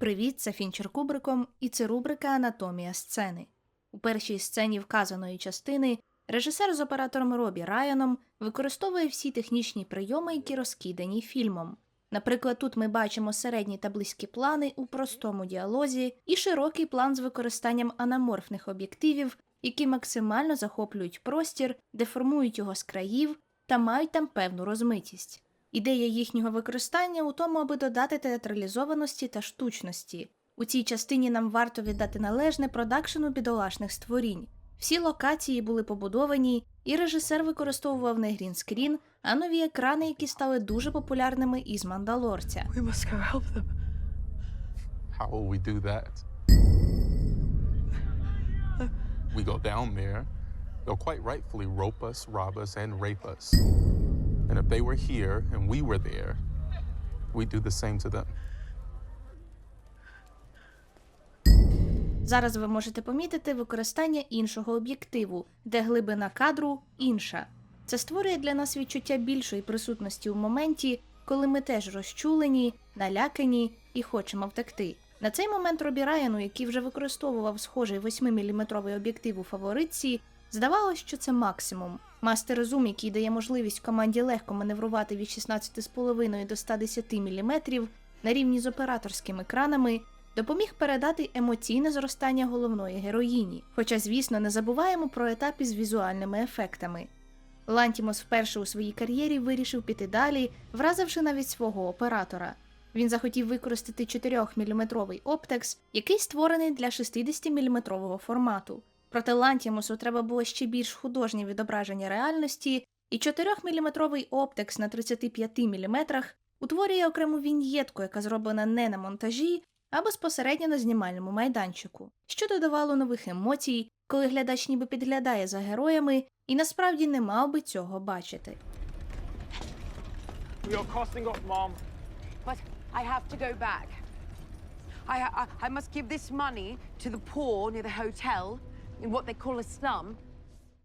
Привіт, це Фінчер Кубриком, і це рубрика Анатомія сцени. У першій сцені вказаної частини режисер з оператором Робі Райаном використовує всі технічні прийоми, які розкидані фільмом. Наприклад, тут ми бачимо середні та близькі плани у простому діалозі і широкий план з використанням анаморфних об'єктивів, які максимально захоплюють простір, деформують його з країв та мають там певну розмитість. Ідея їхнього використання у тому, аби додати театралізованості та штучності. У цій частині нам варто віддати належне продакшену бідолашних створінь. Всі локації були побудовані, і режисер використовував не грінскрін, а нові екрани, які стали дуже популярними із Мандалорця. We must go help them. How will we do that? We go down there, they'll quite rightfully rope us, rob us, and rape us. And if they were here and we were there, we'd do the same to them. Зараз ви можете помітити використання іншого об'єктиву, де глибина кадру інша. Це створює для нас відчуття більшої присутності у моменті, коли ми теж розчулені, налякані і хочемо втекти. На цей момент Робі Райану, який вже використовував схожий 8-мм об'єктив у фаворитці, здавалось, що це максимум. Мастер Zoom, який дає можливість команді легко маневрувати від 16,5 до 110 мм на рівні з операторськими екранами, допоміг передати емоційне зростання головної героїні. Хоча, звісно, не забуваємо про етап із візуальними ефектами. Лантімос вперше у своїй кар'єрі вирішив піти далі, вразивши навіть свого оператора. Він захотів використати 4-мм оптекс, який створений для 60-мм формату. Проте Лантімусу треба було ще більш художнє відображення реальності, і 4-мм оптекс на 35 мм утворює окрему віньєтку, яка зроблена не на монтажі, а безпосередньо на знімальному майданчику, що додавало нових емоцій, коли глядач ніби підглядає за героями і насправді не мав би цього бачити. We are crossing off, Mom. But I have to go back. I, I, I must give this money to the poor near the hotel in what they call a slum